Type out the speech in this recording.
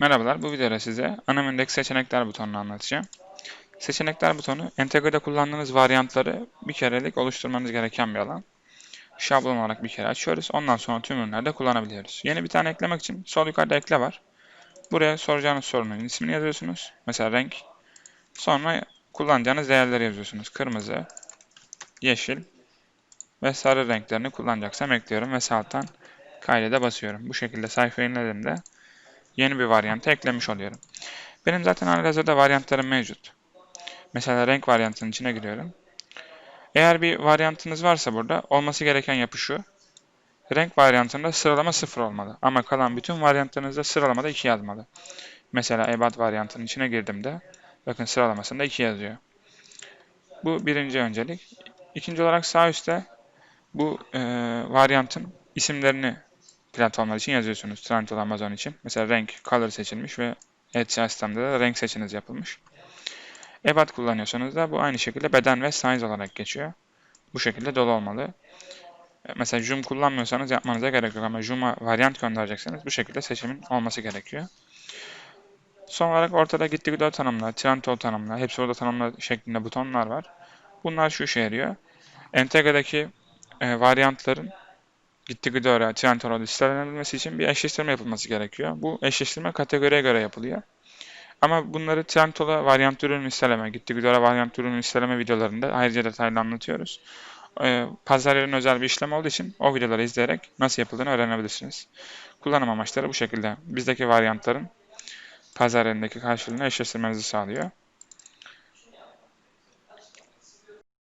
Merhabalar, bu videoda size ana menüdeki seçenekler butonunu anlatacağım. Seçenekler butonu, entegrede kullandığınız varyantları bir kerelik oluşturmanız gereken bir alan. Şablon olarak bir kere açıyoruz. Ondan sonra tüm ürünlerde kullanabiliyoruz. Yeni bir tane eklemek için sol yukarıda ekle var. Buraya soracağınız sorunun ismini yazıyorsunuz. Mesela renk. Sonra kullanacağınız değerleri yazıyorsunuz. Kırmızı, yeşil ve sarı renklerini kullanacaksam ekliyorum ve sağ alttan kaydede basıyorum. Bu şekilde sayfayı inlediğimde yeni bir varyantı eklemiş oluyorum. Benim zaten halihazırda varyantlarım mevcut. Mesela renk varyantının içine giriyorum. Eğer bir varyantınız varsa burada olması gereken yapı şu. Renk varyantında sıralama 0 olmalı. Ama kalan bütün varyantlarınızda sıralamada 2 yazmalı. Mesela ebat varyantının içine girdiğimde bakın sıralamasında 2 yazıyor. Bu birinci öncelik. İkinci olarak sağ üstte bu e, varyantın isimlerini platformlar için yazıyorsunuz. Trendyol, Amazon için. Mesela renk, color seçilmiş ve Etsy sistemde de renk seçiniz yapılmış. Ebat kullanıyorsanız da bu aynı şekilde beden ve size olarak geçiyor. Bu şekilde dolu olmalı. Mesela zoom kullanmıyorsanız yapmanıza gerek yok ama zoom'a varyant gönderecekseniz bu şekilde seçimin olması gerekiyor. Son olarak ortada gitti gidiyor tanımla, Trendyol tanımla, hepsi orada tanımla şeklinde butonlar var. Bunlar şu işe yarıyor. Entegre'deki e, varyantların gitti gidiyor Trendyol'a listelenilmesi için bir eşleştirme yapılması gerekiyor. Bu eşleştirme kategoriye göre yapılıyor. Ama bunları Trendyol'a varyant ürün listeleme, gitti gidiyor varyant ürün listeleme videolarında ayrıca detaylı anlatıyoruz. Ee, pazar yerinin özel bir işlem olduğu için o videoları izleyerek nasıl yapıldığını öğrenebilirsiniz. Kullanım amaçları bu şekilde. Bizdeki varyantların pazar yerindeki karşılığını eşleştirmenizi sağlıyor.